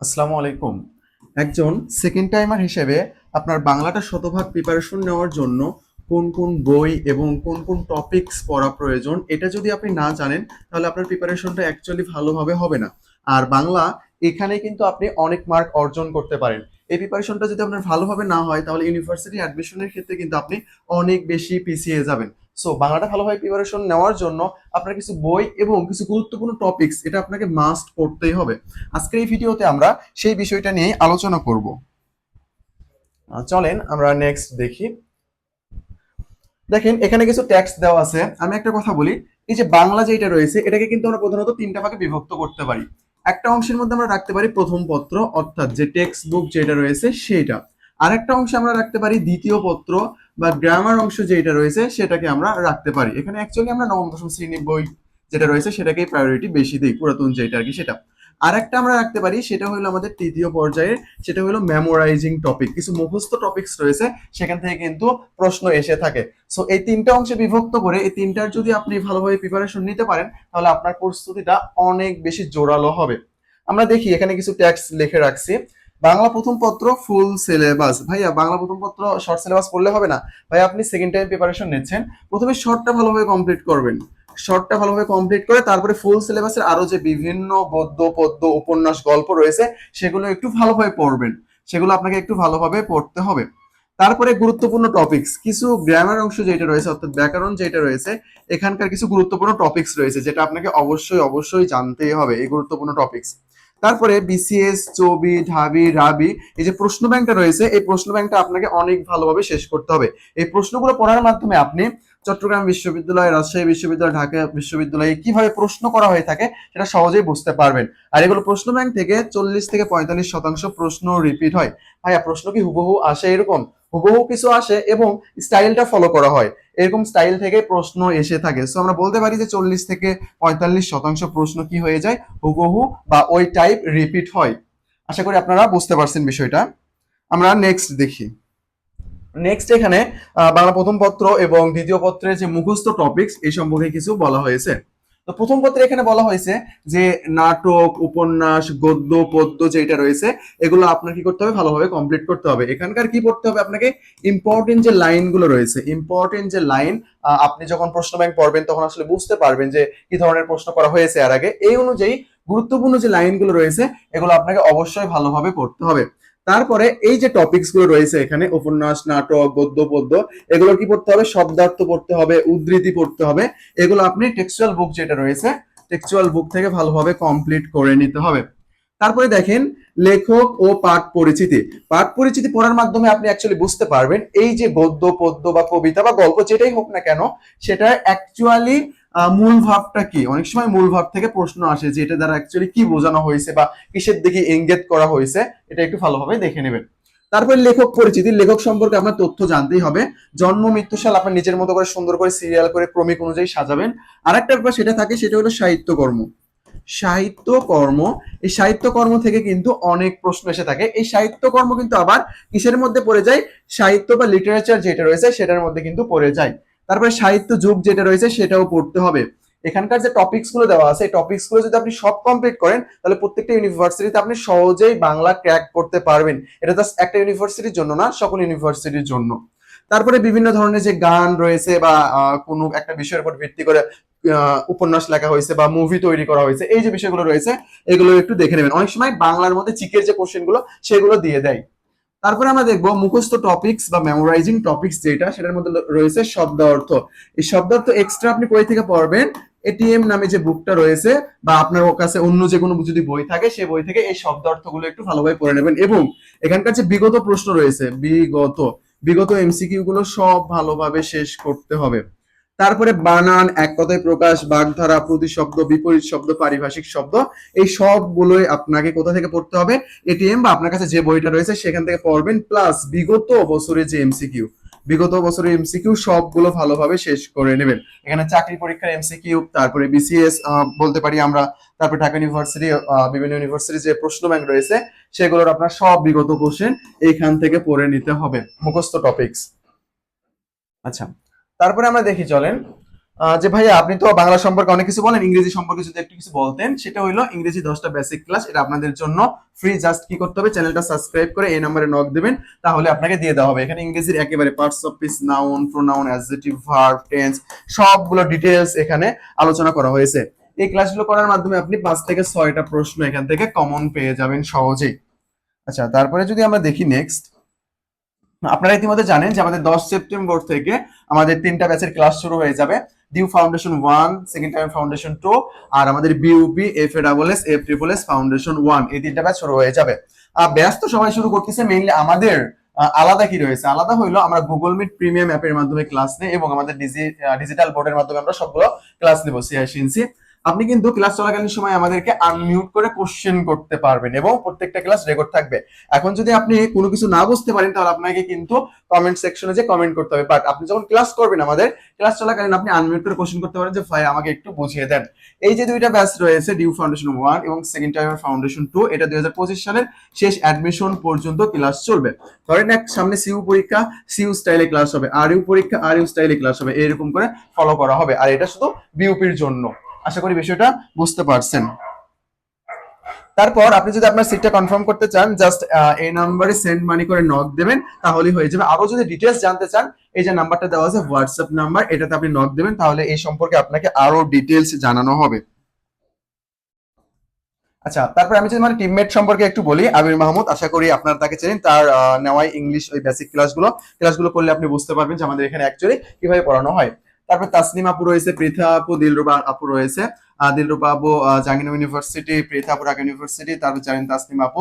আসসালামু আলাইকুম। একজন সেকেন্ড টাইমার হিসেবে আপনার বাংলাটা শতভাগ প্রিপারেশন নেওয়ার জন্য কোন কোন বই এবং কোন কোন টপিকস পড়া প্রয়োজন, এটা যদি আপনি না জানেন, তাহলে আপনার প্রিপারেশনটা অ্যাকচুয়ালি ভালোভাবে হবে না। আর বাংলা, এখানে কিন্তু আপনি অনেক মার্ক অর্জন করতে পারেন। এই প্রিপারেশনটা যদি আপনার ভালোভাবে না হয়, তাহলে ইউনিভার্সিটি অ্যাডমিশনের ক্ষেত্রে কিন্তু আপনি অনেক বেশি পিছিয়ে যাবেন। সো বাংলাটা ভালোভাবে প্রিপারেশন নেওয়ার জন্য আপনার কিছু বই এবং কিছু গুরুত্বপূর্ণ টপিকস এটা আপনাকে মাস্ট পড়তেই হবে। আজকের এই ভিডিওতে আমরা সেই বিষয়টা নিয়ে আলোচনা করব। চলেন আমরা নেক্সট দেখি। দেখেন, এখানে কিছু ট্যাক্স দেওয়া আছে। আমি একটা কথা বলি, এই যে বাংলা যেটা রয়েছে, এটাকে কিন্তু আমরা প্রধানত তিনটা ভাগে বিভক্ত করতে পারি। একটা অংশের মধ্যে আমরা রাখতে পারি প্রথম পত্র, অর্থাৎ যে টেক্সট বুক যেটা রয়েছে, সেইটা। আরেকটা অংশে আমরা রাখতে পারি দ্বিতীয় পত্র বা গ্রামার অংশ যেটা রয়েছে সেটাকে আমরা রাখতে পারি। এখানে অ্যাকচুয়ালি আমরা নবম, দশম শ্রেণির বই যেটা রয়েছে সেটাকেই প্রায়োরিটি বেশি দিই, পুরাতন যেটা আর কি সেটা। আর একটা আমরা রাখতে পারি, সেটা হলো আমাদের তৃতীয় পর্যায়ে সেটা হলো মেমোরাইজিং টপিক কিছু মুখস্থ টপিকস রয়েছে, সেখান থেকে কিন্তু প্রশ্ন এসে থাকে। সো এই তিনটা অংশে বিভক্ত করে, এই তিনটার যদি আপনি ভালোভাবে প্রিপারেশন নিতে পারেন, তাহলে আপনার প্রস্তুতিটা অনেক বেশি জোরালো হবে। আমরা দেখি, এখানে কিছু ট্যাক্স লিখে রাখছি। বাংলা প্রথম পত্র ফুল সিলেবাস ভাইয়া, বাংলা প্রথম পত্র শর্ট সিলেবাস পড়লে হবে না। ভাই আপনি সেকেন্ড টাইম প্রিপারেশন নিচ্ছেন। প্রথমে শর্টটা ভালোভাবে কমপ্লিট করবেন। শর্টটা ভালোভাবে কমপ্লিট করে তারপরে ফুল সিলেবাসের আরও যে বিভিন্ন গদ্য পদ্য, উপন্যাস, গল্প রয়েছে, সেগুলো একটু ভালোভাবে পড়বেন। সেগুলো আপনাকে একটু ভালোভাবে পড়তে হবে। তারপরে গুরুত্বপূর্ণ টপিকস কিছু গ্রামার অংশ যেটা রয়েছে, অর্থাৎ ব্যাকরণ যেটা রয়েছে, এখানকার কিছু গুরুত্বপূর্ণ টপিকস রয়েছে, যেটা আপনাকে অবশ্যই অবশ্যই জানতেই হবে এই গুরুত্বপূর্ণ টপিকস তারপরে বিসিএস চবি, ঢাবি, রাবি, এই যে প্রশ্ন ব্যাংকটা রয়েছে, এই প্রশ্ন ব্যাংকটা আপনাকে অনেক ভালোভাবে শেষ করতে হবে। এই প্রশ্নগুলো পড়ার মাধ্যমে আপনি চট্টগ্রাম বিশ্ববিদ্যালয়, রাজশাহী বিশ্ববিদ্যালয়, ঢাকা বিশ্ববিদ্যালয়ে কীভাবে প্রশ্ন করা হয়ে থাকে সেটা সহজেই বুঝতে পারবেন। আর এগুলো প্রশ্ন ব্যাংক থেকে চল্লিশ থেকে পঁয়তাল্লিশ শতাংশ প্রশ্ন রিপিট হয়। ভাইয়া, প্রশ্ন কি হুবহু আসে এরকম? হুবহু কিছু আসে এবং স্টাইলটা ফলো করা হয়। এরকম স্টাইল থেকে প্রশ্ন এসে থাকে। সো আমরা বলতে পারি যে চল্লিশ থেকে পঁয়তাল্লিশ শতাংশ প্রশ্ন কি হয়ে যায়? হুবহু বা ওই টাইপ রিপিট হয়। আশা করি আপনারা বুঝতে পারছেন বিষয়টা। আমরা নেক্সট দেখি। নেক্সট এখানে বাংলা প্রথম পত্র এবং দ্বিতীয় পত্রের যে মুখস্থ টপিকস এই সম্পর্কে কিছু বলা হয়েছে। তো প্রথম পত্রে এখানে বলা হয়েছে যে নাটক, উপন্যাস, গদ্য, পদ্য যেটা রয়েছে, এগুলো আপনার কি করতে হবে? ভালোভাবে কমপ্লিট করতে হবে। এখানকার কি পড়তে হবে আপনাকে? ইম্পর্টেন্ট যে লাইনগুলো রয়েছে ইম্পর্টেন্ট যে লাইন আপনি যখন প্রশ্ন ব্যাংক পড়বেন, তখন আসলে বুঝতে পারবেন যে কি ধরনের প্রশ্ন করা হয়েছে এর আগে। এই অনুযায়ী গুরুত্বপূর্ণ যে লাইনগুলো রয়েছে, এগুলো আপনাকে অবশ্যই ভালোভাবে পড়তে হবে। তারপরে এই যে টপিকসগুলো রয়েছে এখানে, উপন্যাস, নাটক, গদ্য, পদ্য, এগুলো কি পড়তে হবে? শব্দার্থ পড়তে হবে, উদ্ধৃতি পড়তে হবে। এগুলো আপনি টেক্সচুয়াল বুক যেটা রয়েছে টেক্সচুয়াল বুক থেকে ভালোভাবে কমপ্লিট করে নিতে হবে। তারপরে দেখেন, লেখক ও পাঠ পরিচিতি। পাঠ পরিচিতি পড়ার মাধ্যমে আপনি অ্যাকচুয়ালি বুঝতে পারবেন, এই যে গদ্য, পদ্য বা কবিতা বা গল্প যেটাই হোক না কেন, সেটা অ্যাকচুয়ালি মূল ভাবটা কি? অনেক সময় মূল ভাব থেকে প্রশ্ন আসে যে এটা দ্বারা অ্যাকচুয়ালি কি বোঝানো হয়েছে বা কিসের দিকে ইঙ্গিত করা হয়েছে, এটা একটু ভালোভাবে দেখে নেবেন। তারপরে লেখক পরিচিতি, লেখক সম্পর্কে আপনার তথ্য জানতেই হবে। জন্ম, মৃত্যু, সাল আপনার নিজের মতো করে সুন্দর করে সিরিয়াল করে ক্রমিক অনুযায়ী সাজাবেন। আরেকটা ব্যাপার সেটা থাকে, সেটা হলো সাহিত্যকর্ম। সাহিত্যকর্ম, এই সাহিত্যকর্ম থেকে কিন্তু অনেক প্রশ্ন এসে থাকে। এই সাহিত্যকর্ম কিন্তু আবার কিসের মধ্যে পড়ে যায়? সাহিত্য বা লিটারেচার যেটা রয়েছে সেটার মধ্যে কিন্তু পড়ে যায়। তারপরে সাহিত্য যুগ যেটা রয়েছে সেটাও পড়তে হবে। এখানকার যে টপিকসগুলো দেওয়া আছে, এই টপিকসগুলো যদি আপনি সব কমপ্লিট করেন, তাহলে প্রত্যেকটা ইউনিভার্সিটিতে আপনি সহজেই বাংলা ক্র্যাক করতে পারবেন। এটা জাস্ট একটা ইউনিভার্সিটির জন্য না, সকল ইউনিভার্সিটির জন্য। তারপরে বিভিন্ন ধরনের যে গান রয়েছে বা কোনো একটা বিষয়ের উপর ভিত্তি করে উপন্যাস লেখা হয়েছে বা মুভি তৈরি করা হয়েছে, এই যে বিষয়গুলো রয়েছে, এগুলো একটু দেখে নেবেন। অনেক সময় বাংলার মধ্যে চিকের যে কোশ্চেনগুলো, সেগুলো দিয়ে দেয়। তারপরে আমরা দেখব মুখস্থ টপিকস বা মেমোরাইজিং টপিকস যেটা, সেটার মধ্যে রয়েছে শব্দ অর্থ। এই শব্দ অর্থ এক্সট্রা আপনি বই থেকে পড়বেন? এটিএম নামে যে বুকটা রয়েছে বা আপনার কাছে অন্য যে কোনো যদি বই থাকে সেই বই থেকে এই শব্দ অর্থগুলো একটু ভালোভাবে পড়ে নেবেন। এবং এখানকার যে বিগত প্রশ্ন রয়েছে, বিগত বিগত এমসিকিউ গুলো সব ভালোভাবে শেষ করতে হবে। তারপরে বানান, এক কথায় প্রকাশ, বাগধারা প্রতিশব্দ বিপরীত শব্দ, পারিভাষিক শব্দ, এই সবগুলোই আপনাকে কোথা থেকে পড়তে হবে? এটিএম বা আপনার কাছে যে বইটা রয়েছে সেখান থেকে পড়বেন প্লাস বিগত বছরে যে এমসিকিউ বিগত বছরের এমসিকিউ সবগুলো ভালোভাবে শেষ করে নেবেন। এখানে চাকরি পরীক্ষার এমসিকিউ তারপরে বিসিএস বলতে পারি আমরা, তারপরে ঢাকা ইউনিভার্সিটি বিভিন্ন ইউনিভার্সিটি যে প্রশ্ন ব্যাংক রয়েছে, সেগুলোর আপনার সব বিগত কোশ্চেন এইখান থেকে পড়ে নিতে হবে। মুখস্থ টপিকস আচ্ছা। তারপরে আমরা দেখি, চলেন। যে ভাইয়া, আপনি তো বাংলা সম্পর্কে অনেক কিছু বলেন, ইংরেজি সম্পর্কে যদি একটু কিছু বলতেন, সেটা হলো ইংরেজি দশটা বেসিক ক্লাস এটা আপনাদের জন্য ফ্রি জাস্ট কি করতে হবে? চ্যানেলটা সাবস্ক্রাইব করে এই নম্বরে নক দেবেন, তাহলে আপনাকে দিয়ে দেওয়া হবে। এখানে ইংরেজির একেবারে parts of speech noun pronoun adjective verb tense সবগুলো ডিটেলস এখানে আলোচনা করা হয়েছে। এই ক্লাসগুলো করার মাধ্যমে আপনি পাঁচ থেকে ছয়টা প্রশ্ন এখান থেকে কমন পেয়ে যাবেন সহজেই। আচ্ছা তারপরে যদি আমরা দেখি নেক্সট আপনারা ইতিমধ্যে জানেন যে আমাদের দশ সেপ্টেম্বর থেকে আমাদের তিনটা ব্যাচের ক্লাস শুরু হয়ে যাবে। DU foundation one second time foundation two আর আমাদের BUP F A double S F triple S foundation one এই তিনটা ব্যাচ শুরু হয়ে যাবে। আর ব্যাচ তো সবাই শুরু করতেছে মেইনলি আমাদের আলাদা কি রয়েছে? আলাদা হইল আমরা গুগল মিট প্রিমিয়াম অ্যাপের মাধ্যমে ক্লাস নেই এবং আমাদের ডিজিটাল বোর্ডের মাধ্যমে আমরা সবগুলো ক্লাস নেব সিআইসিএনসি আপনি কিন্তু ক্লাস চলাকালীন সময় আমাদেরকে আনমিউট করে কোশ্চেন করতে পারবেন এবং প্রত্যেকটা ক্লাস রেকর্ড থাকবে। এখন যদি আপনি কোনো কিছু না বুঝতে পারেন, তাহলে আপনাকে কিন্তু কমেন্ট সেকশনে যে কমেন্ট করতে হবে। বাট আপনি যখন ক্লাস করবেন আমাদের ক্লাস চলাকালীন আপনি আনমিউট করে কোশ্চেন করতে পারেন যে, ভাই, আমাকে একটু বুঝিয়ে দেন। এই যে দুইটা ব্যাচ রয়েছে ডিউ ফাউন্ডেশন ওয়ান এবং সেকেন্ড টাইম ফাউন্ডেশন টু এটা দুই হাজার পঁচিশ সালের শেষ অ্যাডমিশন পর্যন্ত ক্লাস চলবে। ধরেন এক, সামনে সিউ পরীক্ষা সিউ স্টাইলে ক্লাস হবে। আর ইউ পরীক্ষা আর ইউ স্টাইলে ক্লাস হবে। এরকম করে ফলো করা হবে। আর এটা শুধু বিউপির জন্য। আশা করি বিষয়টা বুঝতে পারছেন। তারপর আপনি যদি আপনার সিটটা কনফার্ম করতে চান জাস্ট এই নাম্বারে সেন্ড মানি করে নক দেবেন, তাহলেই হয়ে যাবে। আরও যদি ডিটেলস জানতে চান, এই যে নাম্বারটা দেওয়া আছে হোয়াটসঅ্যাপ নাম্বার এটাতে আপনি নক দেবেন, তাহলে এই সম্পর্কে আপনাকে আরও ডিটেলস জানানো হবে। আচ্ছা তারপর আমি যদি মানে টিমমেট সম্পর্কে একটু বলি আবির মাহমুদ, আশা করি আপনারা তাকে চেনেন, তার নেওয়াই ইংলিশ ওই বেসিক ক্লাসগুলো ক্লাসগুলো করলে আপনি বুঝতে পারবেন যে আমাদের এখানে অ্যাকচুয়ালি কীভাবে পড়ানো হয়। তারপর তাসনিম আপু রয়েছে, পৃথা আপু, দিলরুবা আপু রয়েছে। দিলরুবা আপু জাহাঙ্গীরনগর ইউনিভার্সিটি পৃথা আপু, ঢাকা ইউনিভার্সিটি তারপর জানেন তাসনিম আপু।